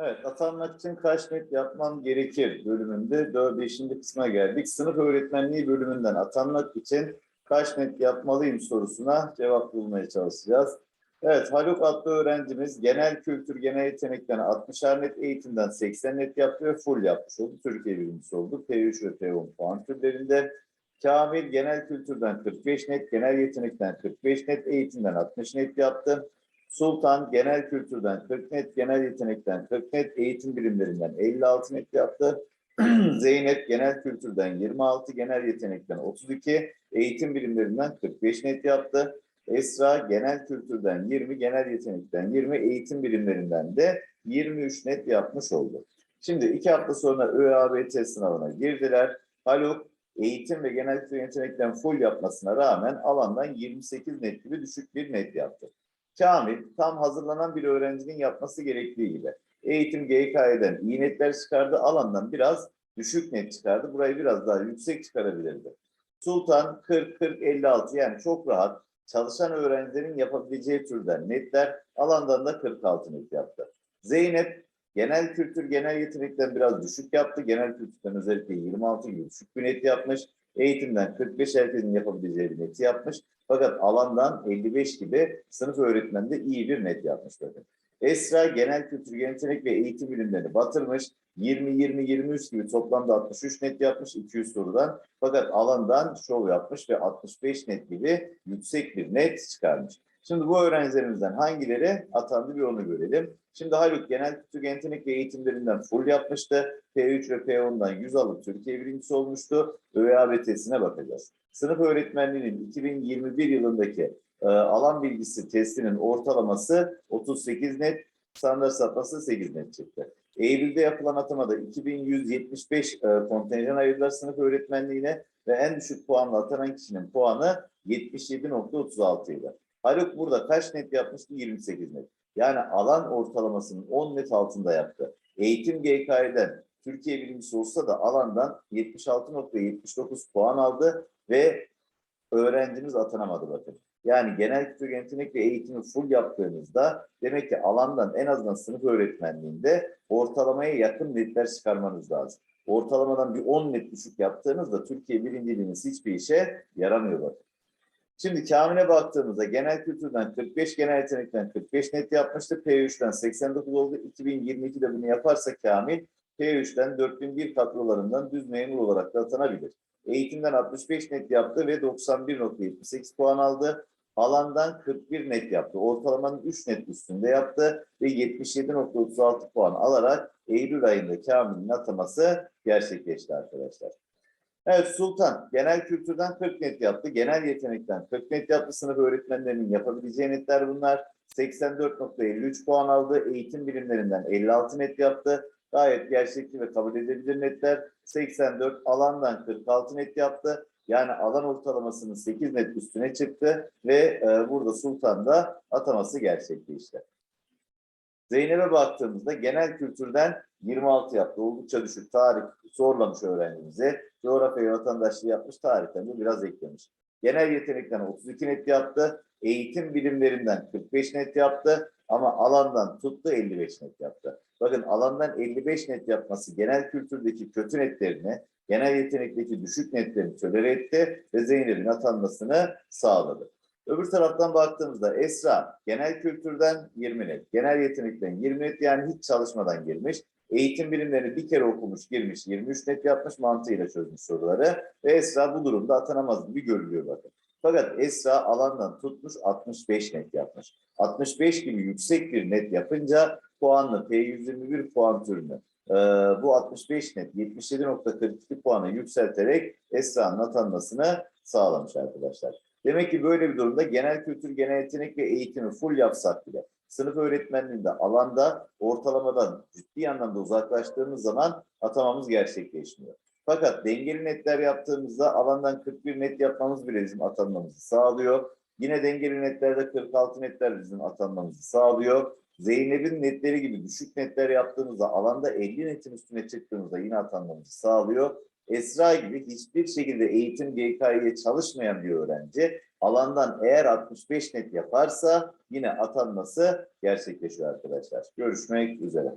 Evet, atanmak için kaç net yapmam gerekir bölümünde 5. kısma geldik. Sınıf öğretmenliği bölümünden atanmak için kaç net yapmalıyım sorusuna cevap bulmaya çalışacağız. Evet, Haluk adlı öğrencimiz genel kültür, genel yetenekten 60'ar net, eğitimden 80 net yaptı ve full yapmış oldu. Türkiye birincisi oldu. P3 ve P10 puan türlerinde. Kamil genel kültürden 45 net, genel yetenekten 45 net, eğitimden 60 net yaptı. Sultan genel kültürden 40 net, genel yetenekten 40 net, eğitim bilimlerinden 56 net yaptı. Zeynep genel kültürden 26, genel yetenekten 32, eğitim bilimlerinden 45 net yaptı. Esra genel kültürden 20, genel yetenekten 20, eğitim bilimlerinden de 23 net yapmış oldu. Şimdi iki hafta sonra ÖABT sınavına girdiler. Haluk eğitim ve genel yetenekten full yapmasına rağmen alandan 28 net gibi düşük bir net yaptı. Kamil tam hazırlanan bir öğrencinin yapması gerektiği gibi eğitim GK'den iyi netler çıkardı, alandan biraz düşük net çıkardı. Burayı biraz daha yüksek çıkarabilirdi. Sultan 40-40-56 yani çok rahat çalışan öğrencilerin yapabileceği türden netler alandan da 46 net yaptı. Zeynep genel kültür, genel yetenekten biraz düşük yaptı. Genel kültürden özellikle 26 gibi düşük bir net yapmış. Eğitimden 45 herkesin yapabileceği bir neti yapmış. Fakat alandan 55 gibi sınıf öğretmende iyi bir net yapmış bakın. Esra genel kültür, yetenek ve eğitim bilimlerini batırmış. 20-20-23 gibi toplamda 63 net yapmış 200 sorudan. Fakat alandan şov yapmış ve 65 net gibi yüksek bir net çıkarmış. Şimdi bu öğrencilerimizden hangileri atandı bir onu görelim. Şimdi Haluk genel yetenek ve eğitimlerinden full yapmıştı. P3 ve P10'dan 100 alıp Türkiye birincisi olmuştu. ÖABT'sine bakacağız. Sınıf öğretmenliğinin 2021 yılındaki e, alan bilgisi testinin ortalaması 38 net, standart sapması 8 net çıktı. Eylül'de yapılan atamada 2175 e, kontenjan ayırdılar sınıf öğretmenliğine ve en düşük puanla atanan kişinin puanı 77.36 idi. Haluk burada kaç net yapmıştı? 28 net. Yani alan ortalamasının 10 net altında yaptı. Eğitim GK'den Türkiye birincisi olsa da alandan 76.79 puan aldı ve öğrencimiz atanamadı bakın. Yani genel kültür yetenek ve eğitimi full yaptığınızda demek ki alandan en azından sınıf öğretmenliğinde ortalamaya yakın netler çıkarmanız lazım. Ortalamadan bir 10 net düşük yaptığınızda Türkiye birinciliğiniz hiçbir işe yaramıyor bakın. Şimdi Kamil'e baktığımızda genel kültürden 45, genel yetenekten 45 net yapmıştı. P3'ten 89 oldu. 2022'de bunu yaparsa Kamil P3'ten 4001 kadrolarından düz memur olarak da atanabilir. Eğitimden 65 net yaptı ve 91.78 puan aldı. Alandan 41 net yaptı. Ortalamanın 3 net üstünde yaptı ve 77.36 puan alarak Eylül ayında Kamil'in ataması gerçekleşti arkadaşlar. Evet Sultan genel kültürden 40 net yaptı. Genel yetenekten 40 net yaptı. Sınıf öğretmenlerinin yapabileceği netler bunlar. 84.53 puan aldı. Eğitim bilimlerinden 56 net yaptı. Gayet gerçekçi ve kabul edilebilir netler. 84 alandan 46 net yaptı. Yani alan ortalamasının 8 net üstüne çıktı ve e, burada Sultan'da ataması gerçekleşti. Zeynep'e baktığımızda genel kültürden 26 yaptı. Oldukça düşük. Tarih zorlamış öğrencimizi. Coğrafya vatandaşlığı yapmış. Tarihten de biraz eklemiş. Genel yetenekten 32 net yaptı. Eğitim bilimlerinden 45 net yaptı. Ama alandan tuttu 55 net yaptı. Bakın alandan 55 net yapması genel kültürdeki kötü netlerini, genel yetenekteki düşük netlerini tolere etti ve Zeynep'in atanmasını sağladı. Öbür taraftan baktığımızda Esra genel kültürden 20 net, genel yetenekten 20 net yani hiç çalışmadan girmiş. Eğitim bilimlerini bir kere okumuş, girmiş, 23 net yapmış mantığıyla çözmüş soruları ve Esra bu durumda atanamaz gibi görülüyor bakın. Fakat Esra alandan tutmuş 65 net yapmış. 65 gibi yüksek bir net yapınca puanlı P121 puan türünü e, bu 65 net 77.42 puana yükselterek Esra'nın atanmasını sağlamış arkadaşlar. Demek ki böyle bir durumda genel kültür, genel yetenek ve eğitimi full yapsak bile sınıf öğretmenliğinde alanda ortalamadan ciddi anlamda uzaklaştığımız zaman atamamız gerçekleşmiyor. Fakat dengeli netler yaptığımızda alandan 41 net yapmamız bile bizim atanmamızı sağlıyor. Yine dengeli netlerde 46 netler bizim atanmamızı sağlıyor. Zeynep'in netleri gibi düşük netler yaptığımızda alanda 50 netin üstüne çıktığımızda yine atanmamızı sağlıyor. Esra gibi hiçbir şekilde eğitim GK'ye çalışmayan bir öğrenci alandan eğer 65 net yaparsa yine atanması gerçekleşiyor arkadaşlar. Görüşmek üzere.